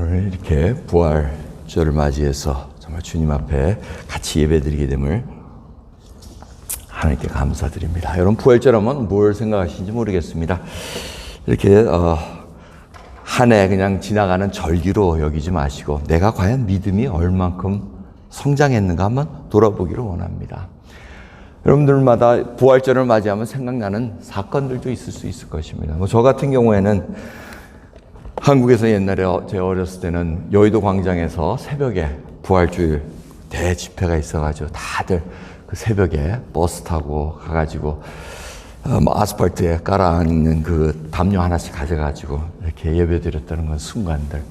오늘 이렇게 부활절을 맞이해서 정말 주님 앞에 같이 예배드리게 됨을 하나님께 감사드립니다. 여러분 부활절 하면 뭘 생각하시는지 모르겠습니다. 이렇게 어, 한해 그냥 지나가는 절기로 여기지 마시고 내가 과연 믿음이 얼만큼 성장했는가 한번 돌아보기를 원합니다. 여러분들마다 부활절을 맞이하면 생각나는 사건들도 있을 수 있을 것입니다. 뭐 저 같은 경우에는 한국에서 옛날에 어- 제가 어렸을 때는 여의도 광장에서 새벽에 부활주일 대집회가 있어가지고 다들 그 새벽에 버스 타고 가가지고 어, 뭐 아스팔트에 깔아앉는 그 담요 하나씩 가져가지고 이렇게 예배 드렸다는 건 순간들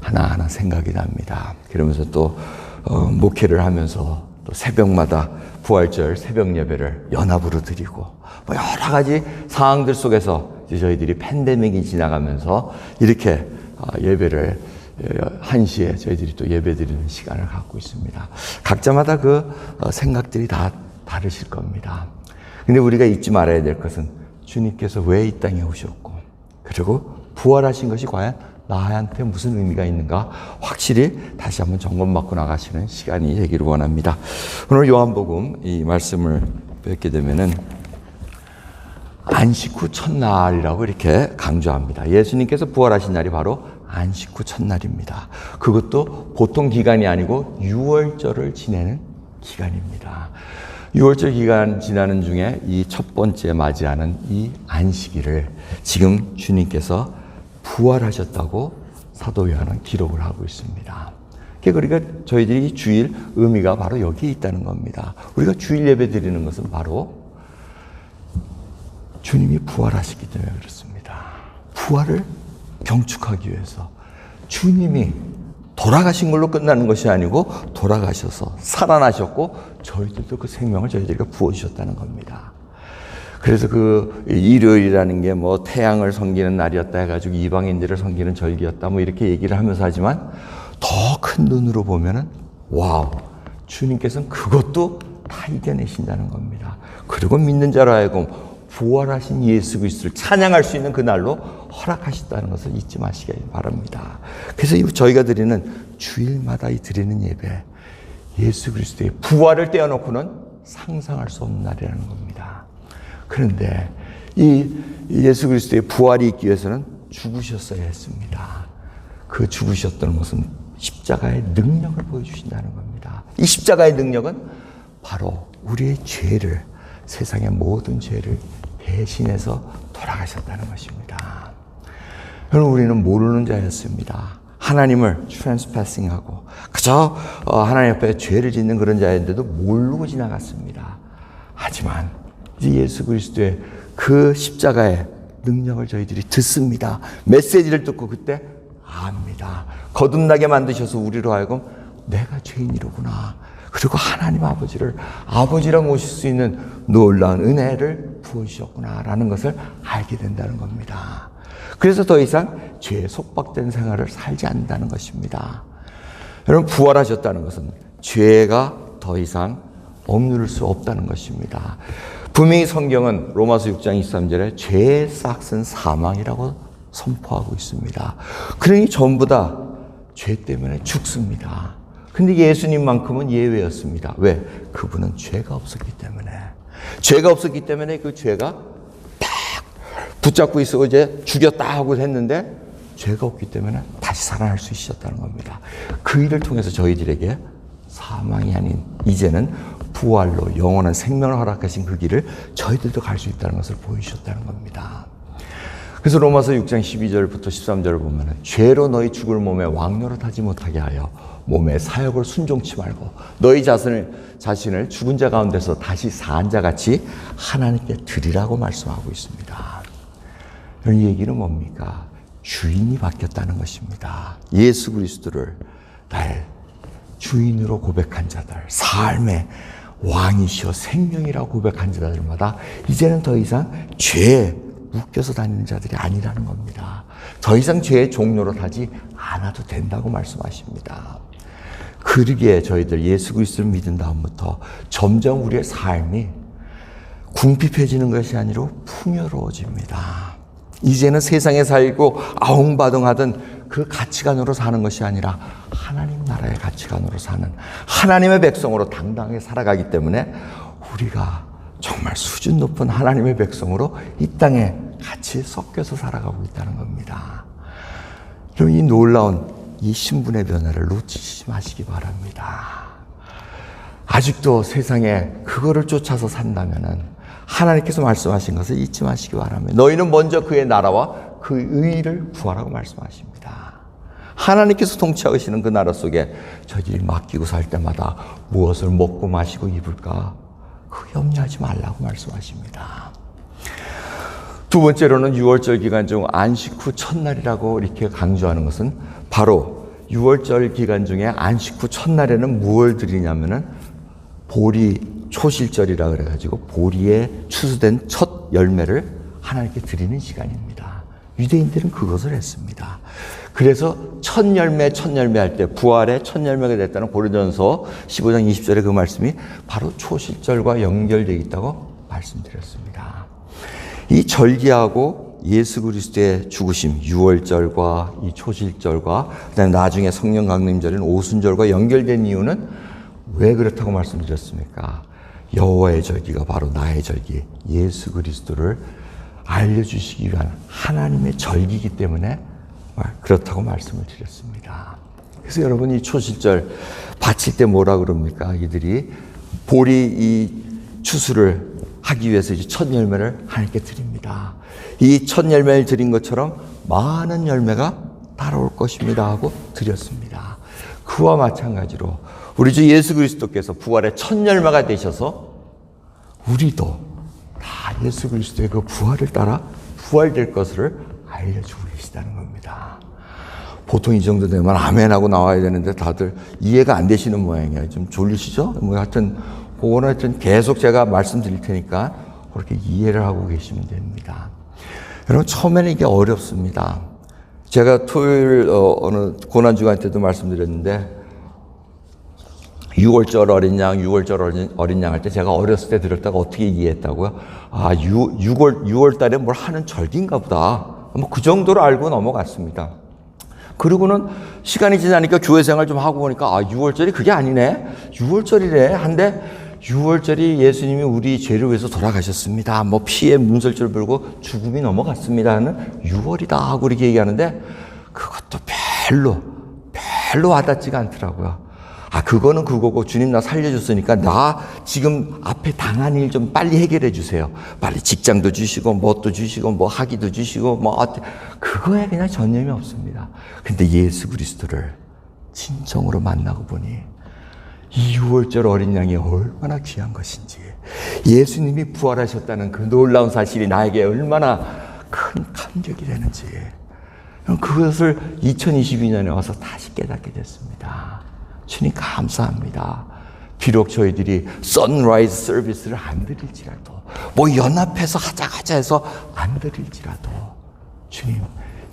하나하나 생각이 납니다. 그러면서 또 어, 목회를 하면서 또 새벽마다 부활절 새벽 예배를 연합으로 드리고 뭐 여러 가지 상황들 속에서 저희들이 팬데믹이 지나가면서 이렇게 어, 예배를 한 시에 저희들이 또 예배 드리는 시간을 갖고 있습니다. 각자마다 그 어, 생각들이 다 다르실 겁니다. 근데 우리가 잊지 말아야 될 것은 주님께서 왜 이 땅에 오셨고 그리고 부활하신 것이 과연 나한테 무슨 의미가 있는가 확실히 다시 한번 점검 받고 나가시는 시간이 되기를 원합니다. 오늘 요한복음 이 말씀을 뵙게 되면은 안식 후 첫날이라고 이렇게 강조합니다. 예수님께서 부활하신 날이 바로 안식 후 첫날입니다. 그것도 보통 기간이 아니고 6월절을 지내는 기간입니다. 6월절 기간 지나는 중에 이 첫 번째 맞이하는 이 안식일을 지금 주님께서 부활하셨다고 사도 요한은 기록을 하고 있습니다. 그러니까 저희들이 이 주일 의미가 바로 여기에 있다는 겁니다. 우리가 주일 예배 드리는 것은 바로 주님이 부활하시기 때문에 그렇습니다. 부활을 경축하기 위해서 주님이 돌아가신 걸로 끝나는 것이 아니고 돌아가셔서 살아나셨고 저희들도 그 생명을 저희들에게 부어주셨다는 겁니다. 그래서 그 일요일이라는 게 뭐 태양을 섬기는 날이었다 해가지고 이방인들을 섬기는 절기였다 뭐 이렇게 얘기를 하면서 하지만 더 큰 눈으로 보면은 와우 주님께서는 그것도 다 이겨내신다는 겁니다. 그리고 믿는 자로 하여금 부활하신 예수 그리스도를 찬양할 수 있는 그날로 허락하셨다는 것을 잊지 마시기 바랍니다. 그래서 이 저희가 드리는 주일마다 이 드리는 예배 예수 그리스도의 부활을 떼어놓고는 상상할 수 없는 날이라는 겁니다. 그런데 이 예수 그리스도의 부활이 있기 위해서는 죽으셨어야 했습니다. 그 죽으셨던 것은 십자가의 능력을 보여주신다는 겁니다. 이 십자가의 능력은 바로 우리의 죄를 세상의 모든 죄를 대신해서 돌아가셨다는 것입니다. 여러분 우리는 모르는 자였습니다. 하나님을 트랜스패싱하고 그저 어, 하나님 앞에 죄를 짓는 그런 자였는데도 모르고 지나갔습니다. 하지만 예수 그리스도의 그 십자가의 능력을 저희들이 듣습니다. 메시지를 듣고 그때 압니다. 거듭나게 만드셔서 우리로 하여금 내가 죄인이로구나. 그리고 하나님 아버지를 아버지랑 모실 수 있는 놀라운 은혜를 부어주셨구나라는 것을 알게 된다는 겁니다. 그래서 더 이상 죄에 속박된 생활을 살지 않는다는 것입니다. 여러분, 부활하셨다는 것은 죄가 더 이상 억누를 수 없다는 것입니다. 분명히 성경은 로마서 6장 23절에 죄의 싹은 사망이라고 선포하고 있습니다. 그러니 전부 다 죄 때문에 죽습니다. 근데 예수님만큼은 예외였습니다. 왜? 그분은 죄가 없었기 때문에. 죄가 없었기 때문에 그 죄가 딱 붙잡고 있어 이제 죽였다 하고 했는데 죄가 없기 때문에 다시 살아날 수 있었다는 겁니다. 그 일을 통해서 저희들에게 사망이 아닌 이제는 부활로 영원한 생명을 허락하신 그 길을 저희들도 갈 수 있다는 것을 보여주셨다는 겁니다. 그래서 로마서 6장 12절부터 13절을 보면 죄로 너희 죽을 몸에 왕노릇하지 못하게 하여 몸의 사역을 순종치 말고 너희 자신을 자신을 죽은 자 가운데서 다시 산자 같이 하나님께 드리라고 말씀하고 있습니다. 이 얘기는 뭡니까? 주인이 바뀌었다는 것입니다. 예수 그리스도를 나의 주인으로 고백한 자들, 삶의 왕이시여 생명이라고 고백한 자들마다 이제는 더 이상 죄에 묶여서 다니는 자들이 아니라는 겁니다. 더 이상 죄의 종로로 타지 않아도 된다고 말씀하십니다. 그러기에 저희들 예수 그리스도를 믿은 다음부터 점점 우리의 삶이 궁핍해지는 것이 아니라 풍요로워집니다. 이제는 세상에 살고 아웅바둥하던 그 가치관으로 사는 것이 아니라 하나님 나라의 가치관으로 사는 하나님의 백성으로 당당하게 살아가기 때문에 우리가 정말 수준 높은 하나님의 백성으로 이 땅에 같이 섞여서 살아가고 있다는 겁니다. 여러분, 이 놀라운 이 신분의 변화를 놓치지 마시기 바랍니다. 아직도 세상에 그거를 쫓아서 산다면은 하나님께서 말씀하신 것을 잊지 마시기 바랍니다. 너희는 먼저 그의 나라와 그 의를 구하라고 말씀하십니다. 하나님께서 통치하시는 그 나라 속에 저희들이 맡기고 살 때마다 무엇을 먹고 마시고 입을까 그 염려하지 말라고 말씀하십니다. 두 번째로는 6월절 기간 중 안식 후 첫날이라고 이렇게 강조하는 것은 바로 6월절 기간 중에 안식 후 첫날에는 무엇을 드리냐면은 보리 초실절이라 그래가지고 보리에 추수된 첫 열매를 하나님께 드리는 시간입니다. 유대인들은 그것을 했습니다. 그래서 첫 열매, 첫 열매 할 때 부활의 첫 열매가 됐다는 고린도전서 15장 20절에 그 말씀이 바로 초실절과 연결되어 있다고 말씀드렸습니다. 이 절기하고 예수 그리스도의 죽으심, 6월절과 이 초실절과 그다음에 나중에 성령 강림절인 오순절과 연결된 이유는 왜 그렇다고 말씀드렸습니까? 여호와의 절기가 바로 나의 절기, 예수 그리스도를 알려주시기 위한 하나님의 절기이기 때문에 그렇다고 말씀을 드렸습니다. 그래서 여러분 이 초실절 바칠 때 뭐라 그럽니까? 이들이 보리 이 추수를 하기 위해서 이제 첫 열매를 하나님께 드립니다. 이 첫 열매를 드린 것처럼 많은 열매가 따라올 것입니다 하고 드렸습니다. 그와 마찬가지로 우리 주 예수 그리스도께서 부활의 첫 열매가 되셔서 우리도 다 예수 그리스도의 그 부활을 따라 부활될 것을 알려주고 계시다는 겁니다. 보통 이 정도 되면 아멘하고 나와야 되는데 다들 이해가 안 되시는 모양이에요. 좀 졸리시죠? 뭐 하여튼 그거는 하여튼 계속 제가 말씀드릴 테니까 그렇게 이해를 하고 계시면 됩니다. 여러분 처음에는 이게 어렵습니다. 제가 토요일 어, 어느 고난주간 때도 말씀드렸는데 6월절 어린 양, 6월절 어린, 어린 양 할 때 제가 어렸을 때 들었다가 어떻게 이해했다고요? 아, 6, 6월, 6월 달에 뭘 하는 절기인가 보다. 뭐 그 정도로 알고 넘어갔습니다. 그리고는 시간이 지나니까 교회 생활 좀 하고 보니까 아, 6월절이 그게 아니네? 6월절이래. 한데 6월절이 예수님이 우리 죄를 위해서 돌아가셨습니다. 뭐 피에 문설주를 불고 죽음이 넘어갔습니다. 는 6월이다 하고 이렇게 얘기하는데 그것도 별로, 별로 와닿지가 않더라고요. 아, 그거는 그거고 주님 나 살려줬으니까 나 지금 앞에 당한 일 좀 빨리 해결해 주세요. 빨리 직장도 주시고 뭣도 주시고 뭐 학위도 주시고 뭐. 그거에 그냥 전념이 없습니다. 근데 예수 그리스도를 진정으로 만나고 보니 이 6월절 어린 양이 얼마나 귀한 것인지 예수님이 부활하셨다는 그 놀라운 사실이 나에게 얼마나 큰 감격이 되는지 그것을 2022년에 와서 다시 깨닫게 됐습니다. 주님 감사합니다. 비록 저희들이 선라이즈 서비스를 안 드릴지라도 뭐 연합해서 하자 하자 해서 안 드릴지라도 주님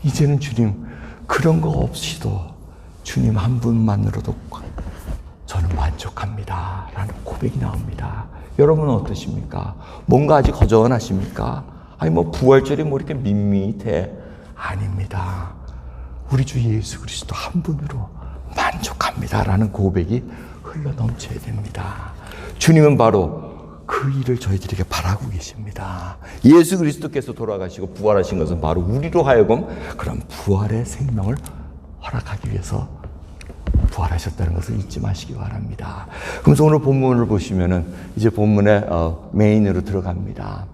이제는 주님 그런 거 없이도 주님 한 분만으로도 만족합니다. 라는 고백이 나옵니다. 여러분은 어떠십니까? 뭔가 아직 거저하십니까? 아니, 뭐, 부활절이 뭐 이렇게 밋밋해. 아닙니다. 우리 주 예수 그리스도 한 분으로 만족합니다. 라는 고백이 흘러 넘쳐야 됩니다. 주님은 바로 그 일을 저희들에게 바라고 계십니다. 예수 그리스도께서 돌아가시고 부활하신 것은 바로 우리로 하여금 그런 부활의 생명을 허락하기 위해서 부활하셨다는 것을 잊지 마시기 바랍니다. 그래서 오늘 본문을 보시면은 이제 본문의 어, 메인으로 들어갑니다.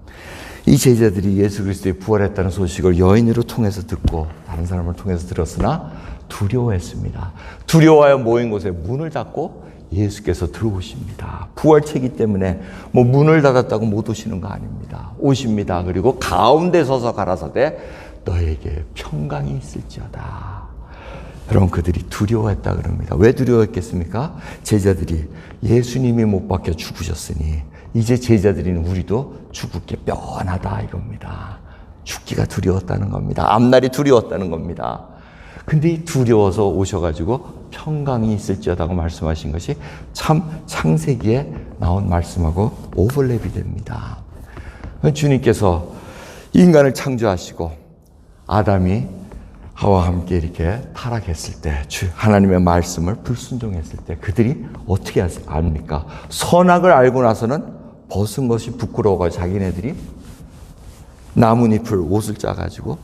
이 제자들이 예수 그리스도의 부활했다는 소식을 여인으로 통해서 듣고 다른 사람을 통해서 들었으나 두려워했습니다. 두려워하여 모인 곳에 문을 닫고 예수께서 들어오십니다. 부활체기 때문에 뭐 문을 닫았다고 못 오시는 거 아닙니다. 오십니다. 그리고 가운데 서서 가라사대 너에게 평강이 있을지어다. 여러분 그들이 두려워했다 그럽니다. 왜 두려워했겠습니까? 제자들이 예수님이 못 박혀 죽으셨으니 이제 제자들인 우리도 죽을 게 뻔하다 이겁니다. 죽기가 두려웠다는 겁니다. 앞날이 두려웠다는 겁니다. 근데 이 두려워서 오셔가지고 평강이 있을지어다고 말씀하신 것이 참 창세기에 나온 말씀하고 오버랩이 됩니다. 주님께서 인간을 창조하시고 아담이 하와 함께 이렇게 타락했을 때, 주 하나님의 말씀을 불순종했을 때 그들이 어떻게 압니까? 선악을 알고 나서는 벗은 것이 부끄러워가 자기네들이 나뭇잎을 옷을 짜가지고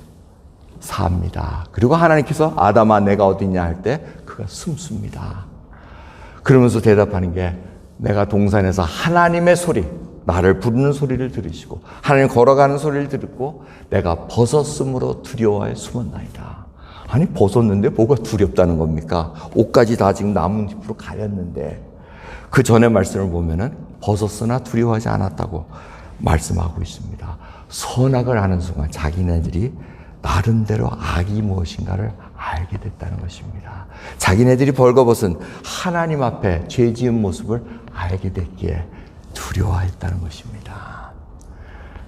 삽니다. 그리고 하나님께서 아담아 내가 어딨냐 할 때 그가 숨습니다. 그러면서 대답하는 게 내가 동산에서 하나님의 소리, 나를 부르는 소리를 들으시고 하나님 걸어가는 소리를 듣고 내가 벗었으므로 두려워해 숨었나이다. 아니 벗었는데 뭐가 두렵다는 겁니까? 옷까지 다 지금 나뭇잎으로 가렸는데 그 전의 말씀을 보면은 벗었으나 두려워하지 않았다고 말씀하고 있습니다. 선악을 아는 순간 자기네들이 나름대로 악이 무엇인가를 알게 됐다는 것입니다. 자기네들이 벌거벗은 하나님 앞에 죄 지은 모습을 알게 됐기에 두려워했다는 것입니다.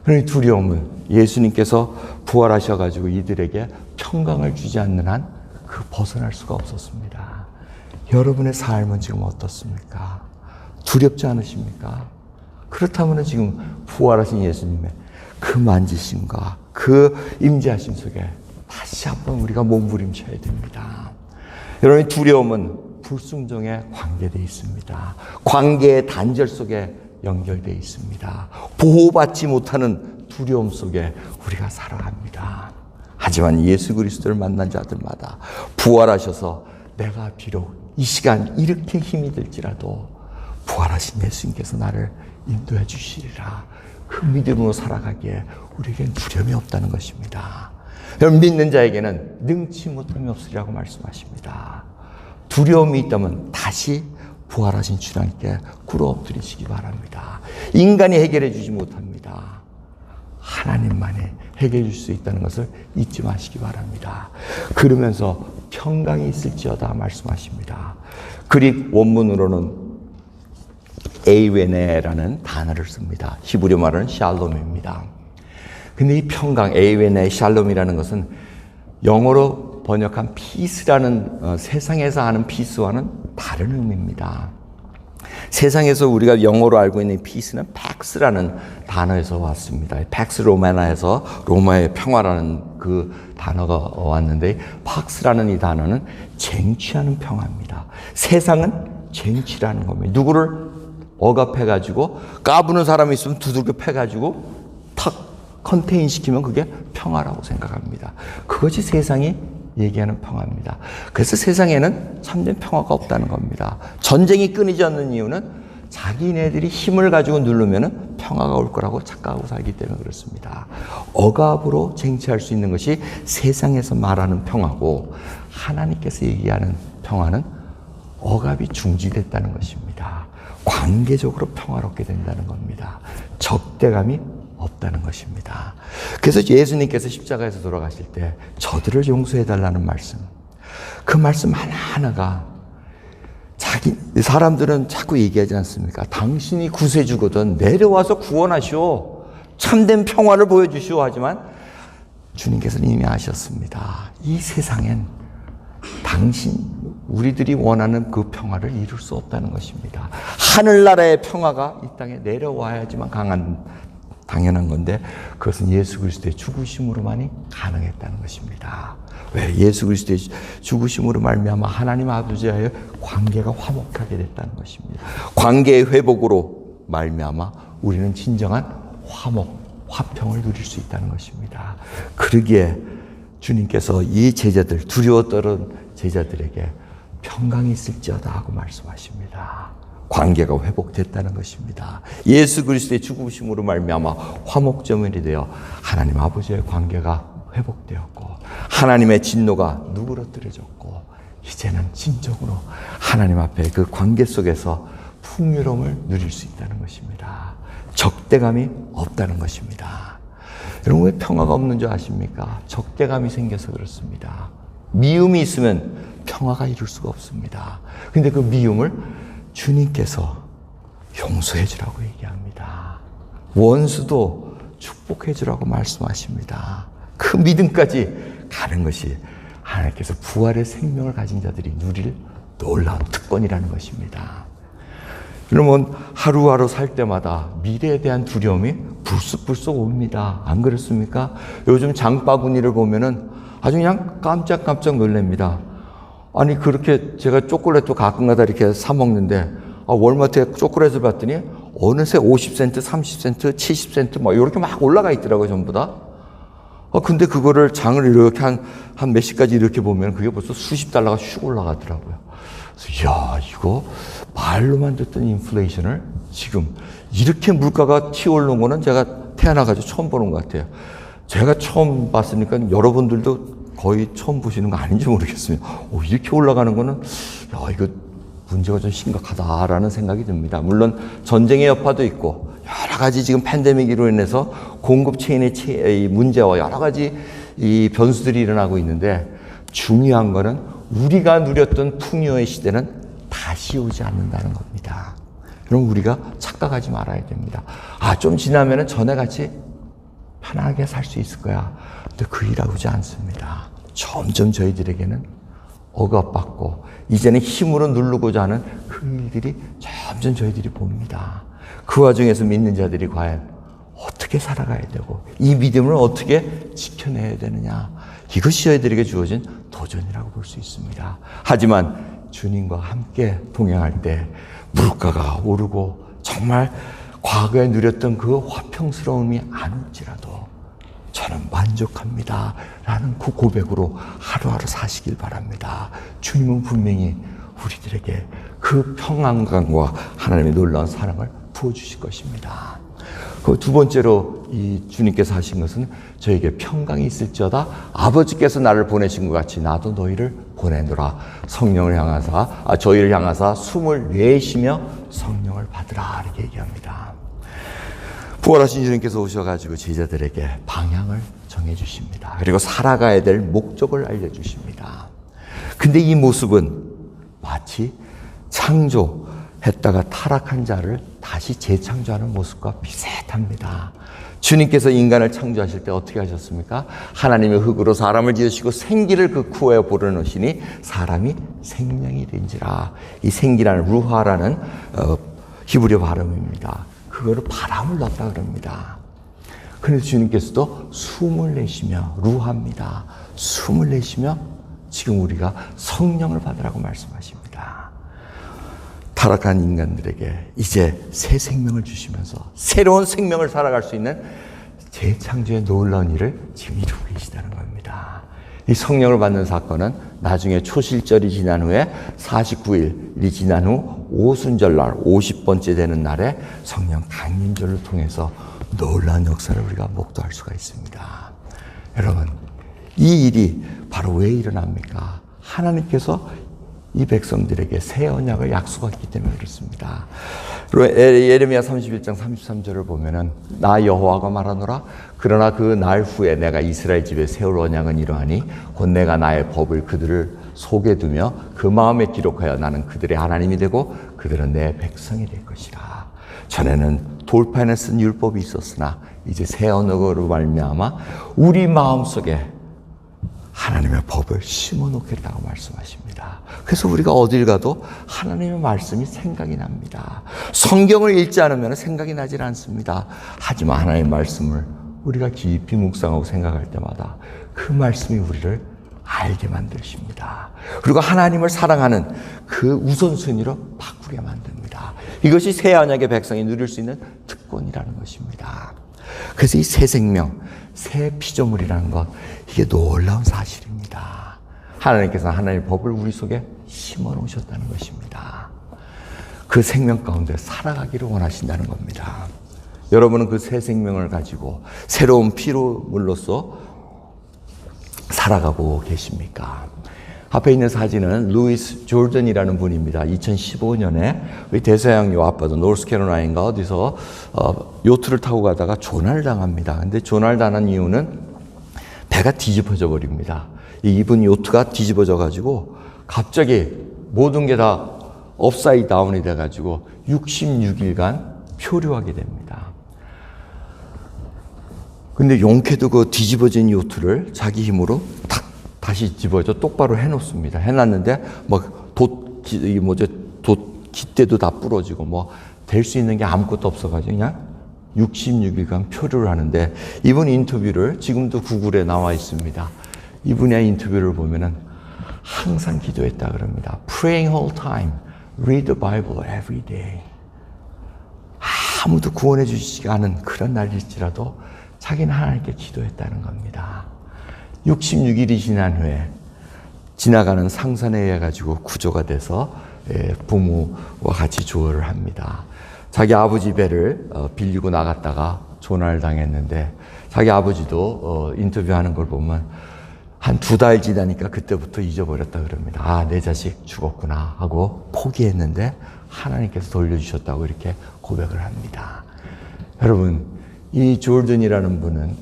그러니 두려움은 예수님께서 부활하셔가지고 이들에게 평강을 주지 않는 한 그 벗어날 수가 없었습니다. 여러분의 삶은 지금 어떻습니까? 두렵지 않으십니까? 그렇다면 지금 부활하신 예수님의 그 만지심과 그 임재하심 속에 다시 한번 우리가 몸부림쳐야 됩니다. 여러분 두려움은 불순종에 관계되어 있습니다. 관계의 단절 속에 연결되어 있습니다. 보호받지 못하는 두려움 속에 우리가 살아갑니다. 하지만 예수 그리스도를 만난 자들마다 부활하셔서 내가 비록 이 시간 이렇게 힘이 들지라도 부활하신 예수님께서 나를 인도해 주시리라. 그 믿음으로 살아가기에 우리에겐 두려움이 없다는 것입니다. 믿는 자에게는 능치 못함이 없으리라고 말씀하십니다. 두려움이 있다면 다시 부활하신 주님께 꿇어 엎드리시기 바랍니다. 인간이 해결해 주지 못합니다. 하나님만이 해결해 줄 수 있다는 것을 잊지 마시기 바랍니다. 그러면서 평강이 있을지어다 말씀하십니다. 그릭 원문으로는 에이웨네라는 단어를 씁니다. 히브리 말은 샬롬입니다. 근데 이 평강, 에이웨네, 샬롬이라는 것은 영어로 번역한 피스라는 어, 세상에서 하는 피스와는 다른 의미입니다. 세상에서 우리가 영어로 알고 있는 피스는 팩스라는 단어에서 왔습니다. 팩스 로마나에서 로마의 평화라는 그 단어가 왔는데 팍스라는 이 단어는 쟁취하는 평화입니다. 세상은 쟁취라는 겁니다. 누구를 억압해 가지고 까부는 사람이 있으면 두들겨 패 가지고 탁 컨테인 시키면 그게 평화라고 생각합니다. 그것이 세상이 얘기하는 평화입니다. 그래서 세상에는 참된 평화가 없다는 겁니다. 전쟁이 끊이지 않는 이유는 자기네들이 힘을 가지고 누르면 평화가 올 거라고 착각하고 살기 때문에 그렇습니다. 억압으로 쟁취할 수 있는 것이 세상에서 말하는 평화고 하나님께서 얘기하는 평화는 억압이 중지됐다는 것입니다. 관계적으로 평화롭게 된다는 겁니다. 적대감이 없다는 것입니다. 그래서 예수님께서 십자가에서 돌아가실 때 저들을 용서해 달라는 말씀. 그 말씀 하나하나가 자기 사람들은 자꾸 얘기하지 않습니까? 당신이 구세주거든 내려와서 구원하시오. 참된 평화를 보여주시오 하지만 주님께서는 이미 아셨습니다. 이 세상엔 당신 우리들이 원하는 그 평화를 이룰 수 없다는 것입니다. 하늘나라의 평화가 이 땅에 내려와야지만 강한 당연한 건데 그것은 예수 그리스도의 죽으심으로만이 가능했다는 것입니다. 왜 예수 그리스도의 죽으심으로 말미암아 하나님 아버지와의 관계가 화목하게 됐다는 것입니다. 관계의 회복으로 말미암아 우리는 진정한 화목, 화평을 누릴 수 있다는 것입니다. 그러기에 주님께서 이 제자들 떨은 제자들에게 평강이 있을지어다 하고 말씀하십니다. 관계가 회복됐다는 것입니다. 예수 그리스도의 죽으심으로 말미암아 화목점이 되어 하나님 아버지의 관계가 회복되었고 하나님의 진노가 누그러뜨려졌고 이제는 진정으로 하나님 앞에 그 관계 속에서 풍요로움을 누릴 수 있다는 것입니다. 적대감이 없다는 것입니다. 여러분 왜 평화가 없는 줄 아십니까? 적대감이 생겨서 그렇습니다. 미움이 있으면 평화가 이룰 수가 없습니다. 근데 그 미움을 주님께서 용서해 주라고 얘기합니다. 원수도 축복해 주라고 말씀하십니다. 그 믿음까지 가는 것이 하나님께서 부활의 생명을 가진 자들이 누릴 놀라운 특권이라는 것입니다. 여러분 하루하루 살 때마다 미래에 대한 두려움이 불쑥불쑥 옵니다. 안 그렇습니까? 요즘 장바구니를 보면은 아주 그냥 깜짝깜짝 놀랍니다. 아니 그렇게 제가 초콜릿도 가끔가다 이렇게 사 먹는데 아, 월마트에 초콜릿을 봤더니 어느새 50센트, 30센트, 70센트 막 이렇게 막 올라가 있더라고요 전부 다. 아 근데 그거를 장을 이렇게 한 한몇 시까지 이렇게 보면 그게 벌써 수십 달러가 슉 올라가더라고요. 그래서 야 이거 말로만 듣던 인플레이션을 지금 이렇게 물가가 튀어오르는 거는 제가 태어나가지고 처음 보는 것 같아요. 제가 처음 봤으니까 여러분들도 거의 처음 보시는 거 아닌지 모르겠습니다. 오, 이렇게 올라가는 거는 야 이거 문제가 좀 심각하다라는 생각이 듭니다. 물론 전쟁의 여파도 있고 여러 가지 지금 팬데믹으로 인해서 공급 체인의 문제와 여러 가지 이 변수들이 일어나고 있는데 중요한 거는 우리가 누렸던 풍요의 시대는 다시 오지 않는다는 겁니다. 그럼 우리가 착각하지 말아야 됩니다. 아, 좀 지나면은 전에 같이 편하게 살 수 있을 거야. 근데 그 일하고 오지 않습니다. 점점 저희들에게는 억압받고 이제는 힘으로 누르고자 하는 그 일들이 점점 저희들이 봅니다. 그 와중에서 믿는 자들이 과연 어떻게 살아가야 되고 이 믿음을 어떻게 지켜내야 되느냐 이것이 저희들에게 주어진 도전이라고 볼 수 있습니다. 하지만 주님과 함께 동행할 때 물가가 오르고 정말 과거에 누렸던 그 화평스러움이 안 올지라도 저는 만족합니다. 라는 그 고백으로 하루하루 사시길 바랍니다. 주님은 분명히 우리들에게 그 평안감과 하나님의 놀라운 사랑을 부어주실 것입니다. 그 두 번째로 이 주님께서 하신 것은 저에게 평강이 있을지어다 아버지께서 나를 보내신 것 같이 나도 너희를 보내노라 성령을 향하사 아, 저희를 향하사 숨을 내쉬며 성령을 받으라 이렇게 얘기합니다. 부활하신 주님께서 오셔가지고 제자들에게 방향을 정해주십니다. 그리고 살아가야 될 목적을 알려주십니다. 근데 이 모습은 마치 창조했다가 타락한 자를 다시 재창조하는 모습과 비슷합니다. 주님께서 인간을 창조하실 때 어떻게 하셨습니까? 하나님의 흙으로 사람을 지으시고 생기를 그 쿠에 불어넣으시니 사람이 생명이 된지라. 이 생기라는 루하라는 어, 히브리어 발음입니다. 그거를 바람을 넣었다 그럽니다. 그래서 주님께서도 숨을 내쉬며 루합니다. 숨을 내쉬며 지금 우리가 성령을 받으라고 말씀하십니다. 타락한 인간들에게 이제 새 생명을 주시면서 새로운 생명을 살아갈 수 있는 재창조의 놀라운 일을 지금 이루고 계시다는 겁니다. 이 성령을 받는 사건은 나중에 초실절이 지난 후에 49일이 지난 후 오순절날 50번째 되는 날에 성령 강림절을 통해서 놀라운 역사를 우리가 목도할 수가 있습니다. 여러분, 이 일이 바로 왜 일어납니까? 하나님께서 이 백성들에게 새 언약을 약속했기 때문에 그렇습니다. 예레미야 31장 33절을 보면은 나 여호와가 말하노라 그러나 그 날 후에 내가 이스라엘 집에 세울 언약은 이러하니 곧 내가 나의 법을 그들을 속에 두며 그 마음에 기록하여 나는 그들의 하나님이 되고 그들은 내 백성이 될 것이라. 전에는 돌판에 쓴 율법이 있었으나 이제 새 언어로 말미암아 우리 마음 속에 하나님의 법을 심어 놓겠다고 말씀하십니다. 그래서 우리가 어딜 가도 하나님의 말씀이 생각이 납니다. 성경을 읽지 않으면 생각이 나질 않습니다. 하지만 하나님의 말씀을 우리가 깊이 묵상하고 생각할 때마다 그 말씀이 우리를 알게 만드십니다. 그리고 하나님을 사랑하는 그 우선순위로 바꾸게 만듭니다. 이것이 새 언약의 백성이 누릴 수 있는 특권이라는 것입니다. 그래서 이 새 생명, 새 피조물이라는 것, 이게 놀라운 사실입니다. 하나님께서 하나님의 법을 우리 속에 심어 놓으셨다는 것입니다. 그 생명 가운데 살아가기를 원하신다는 겁니다. 여러분은 그 새 생명을 가지고 새로운 피로물로서 살아가고 계십니까? 앞에 있는 사진은 루이스 조던이라는 분입니다. 2015년에 우리 대서양 요 아빠도 노스캐롤라인가 어디서 어, 요트를 타고 가다가 조난을 당합니다. 근데 조난을 당한 이유는 배가 뒤집어져 버립니다. 이 이분 요트가 뒤집어져 가지고 갑자기 모든 게 다 업사이드 다운이 돼 가지고 66일간 표류하게 됩니다. 근데 용케도 그 뒤집어진 요트를 자기 힘으로 탁 다시 집어져 똑바로 해놓습니다. 해놨는데 막돛 이 뭐죠 돛 깃대도 다 부러지고 뭐 될 수 있는 게 아무것도 없어가지고 그냥 66일간 표류를 하는데 이번 인터뷰를 지금도 구글에 나와 있습니다. 이분의 인터뷰를 보면은 항상 기도했다 그럽니다. Praying all time, read the Bible every day. 아무도 구원해 주시지 않은 그런 날일지라도 자기는 하나님께 기도했다는 겁니다. 66일이 지난 후에 지나가는 상산에 의해 가지고 구조가 돼서 예, 부모와 같이 조를 합니다. 자기 아버지 배를 어, 빌리고 나갔다가 조난을 당했는데 자기 아버지도 어, 인터뷰하는 걸 보면 한 두 달 지나니까 그때부터 잊어버렸다 그럽니다. 아, 내 자식 죽었구나 하고 포기했는데 하나님께서 돌려주셨다고 이렇게 고백을 합니다. 여러분, 이 조던이라는 분은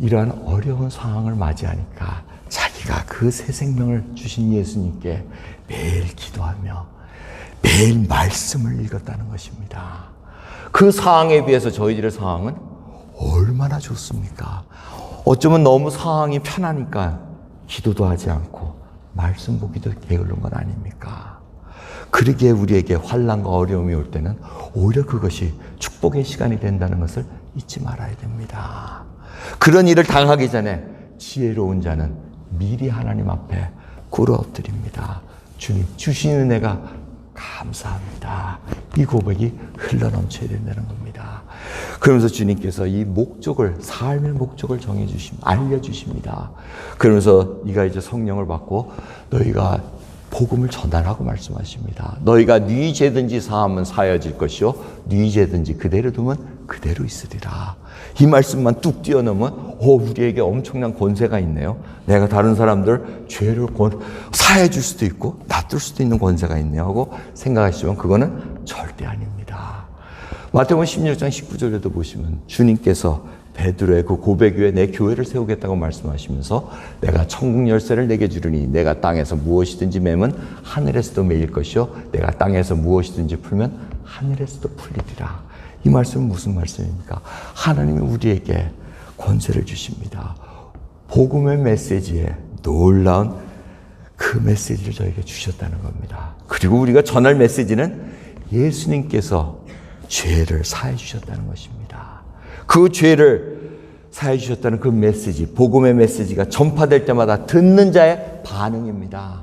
이러한 어려운 상황을 맞이하니까 자기가 그 새 생명을 주신 예수님께 매일 기도하며 매일 말씀을 읽었다는 것입니다. 그 상황에 비해서 저희들의 상황은 얼마나 좋습니까? 어쩌면 너무 상황이 편하니까 기도도 하지 않고 말씀 보기도 게으른 건 아닙니까? 그러기에 우리에게 환란과 어려움이 올 때는 오히려 그것이 축복의 시간이 된다는 것을 잊지 말아야 됩니다. 그런 일을 당하기 전에 지혜로운 자는 미리 하나님 앞에 꿇어 엎드립니다. 주님 주신 은혜가 감사합니다. 이 고백이 흘러넘쳐야 된다는 겁니다. 그러면서 주님께서 이 목적을 삶의 목적을 정해 주심 알려 주십니다. 그러면서 네가 이제 성령을 받고 너희가 복음을 전달하고 말씀하십니다. 너희가 네 죄든지 사하면 사여질 것이요 네 죄든지 그대로 두면 그대로 있으리라. 이 말씀만 뚝 뛰어넘으면 오 우리에게 엄청난 권세가 있네요. 내가 다른 사람들 죄를 권, 사해 줄 수도 있고 놔둘 수도 있는 권세가 있네요 하고 생각하시지만 그거는 절대 아닙니다. 마태복음 16장 19절에도 보시면 주님께서 베드로의 그 고백 위에 내 교회를 세우겠다고 말씀하시면서 내가 천국 열쇠를 내게 주르니 내가 땅에서 무엇이든지 매면 하늘에서도 매일 것이요 내가 땅에서 무엇이든지 풀면 하늘에서도 풀리리라. 이 말씀은 무슨 말씀입니까? 하나님이 우리에게 권세를 주십니다. 복음의 메시지에 놀라운 그 메시지를 저에게 주셨다는 겁니다. 그리고 우리가 전할 메시지는 예수님께서 죄를 사해 주셨다는 것입니다. 그 죄를 사해 주셨다는 그 메시지, 복음의 메시지가 전파될 때마다 듣는 자의 반응입니다.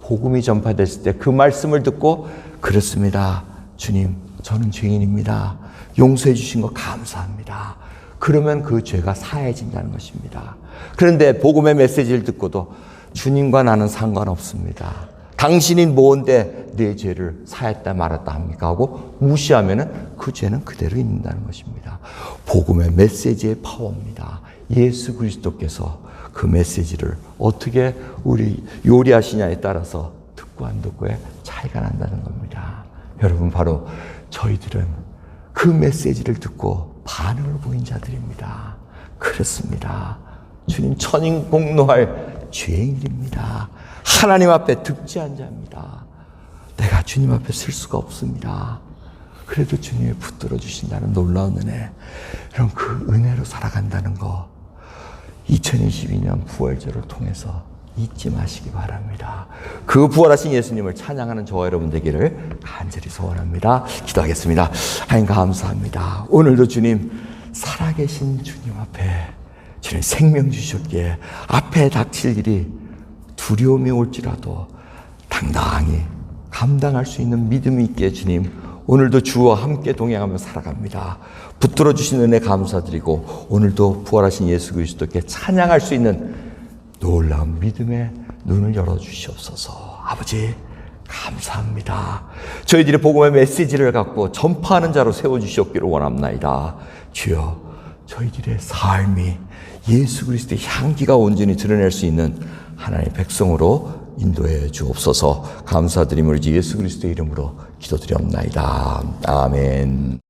복음이 전파됐을 때 그 말씀을 듣고 그렇습니다. 주님, 저는 죄인입니다. 용서해 주신 거 감사합니다. 그러면 그 죄가 사해진다는 것입니다. 그런데 복음의 메시지를 듣고도 주님과 나는 상관없습니다. 당신이 뭔데 내 죄를 사했다 말았다 합니까? 하고 무시하면은 그 죄는 그대로 있는다는 것입니다. 복음의 메시지의 파워입니다. 예수 그리스도께서 그 메시지를 어떻게 우리 요리하시냐에 따라서 듣고 안 듣고의 차이가 난다는 겁니다. 여러분 바로 저희들은 그 메시지를 듣고 반응을 보인 자들입니다. 그렇습니다. 주님 천인 공노할 죄인입니다. 하나님 앞에 득지한 자입니다. 내가 주님 앞에 쓸 수가 없습니다. 그래도 주님이 붙들어 주신다는 놀라운 은혜. 여러분 그 은혜로 살아간다는 거 2022년 부활절을 통해서 잊지 마시기 바랍니다. 그 부활하신 예수님을 찬양하는 저와 여러분 되기를 간절히 소원합니다. 기도하겠습니다. 하나님 감사합니다. 오늘도 주님 살아계신 주님 앞에 주님 생명 주셨기에 앞에 닥칠 일이 두려움이 올지라도 당당히 감당할 수 있는 믿음이 있게 주님 오늘도 주와 함께 동행하며 살아갑니다. 붙들어 주신 은혜 감사드리고 오늘도 부활하신 예수 그리스도께 찬양할 수 있는 놀라운 믿음의 눈을 열어 주시옵소서. 아버지 감사합니다. 저희들이 복음의 메시지를 갖고 전파하는 자로 세워 주시옵기를 원합나이다. 주여 저희들의 삶이 예수 그리스도의 향기가 온전히 드러낼 수 있는 하나님의 백성으로 인도해 주옵소서 감사드림을 예수 그리스도의 이름으로 기도드리옵나이다. 아멘.